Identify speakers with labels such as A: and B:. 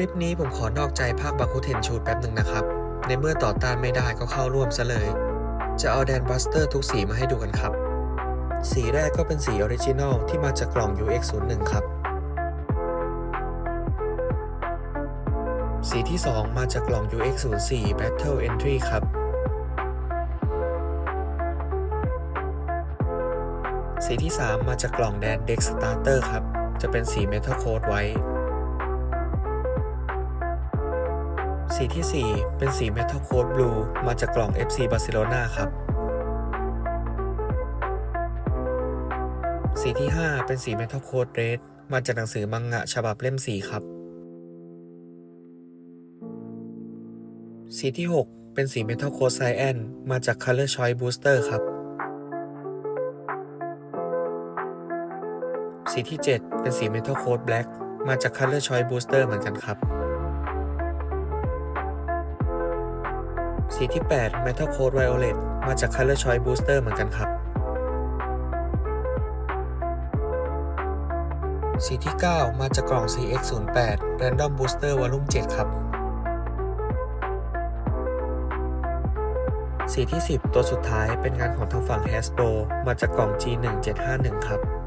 A: ลิปนี้ผมขอนอกใจภาคบาคุเทนชูดแป๊บหนึ่งนะครับ ในเมื่อต่อต้านไม่ได้ก็เข้าร่วมซะเลย จะเอาแดนบัสเตอร์ทุกสีมาให้ดูกันครับ สีแรกก็เป็นสีออริจินอลที่มาจากกล่อง UX01 ครับ สีที่ 2 มาจากกล่อง UX04 Battle Entry ครับ สีที่ 3 มาจากกล่องแดน Deck Starter ครับ จะเป็นสี Metal Coat ไว้ สีที่ 4 เป็นสี Metal Coat Blue มาจากกล่อง FC Barcelona ครับ สีที่ 5 เป็นสี Metal Coat Red มาจากหนังสือมังงะฉบับเล่ม 4 ครับ สีที่ 6 เป็นสี Metal Coat Cyan มาจาก Color Choice Booster ครับ สีที่ 7 เป็นสี Metal Coat Black มาจาก Color Choice Booster เหมือนกันครับ สีที่ 8 Metal Coat Violet มาจาก Color Choice Booster เหมือนกันครับ สีที่ 9 มาจากกล่อง CX08 Random Booster Volume 7 ครับ สีที่ 10 ตัวสุดท้ายเป็นงานของทางฝั่ง Hasbro มาจากกล่อง G1751 ครับ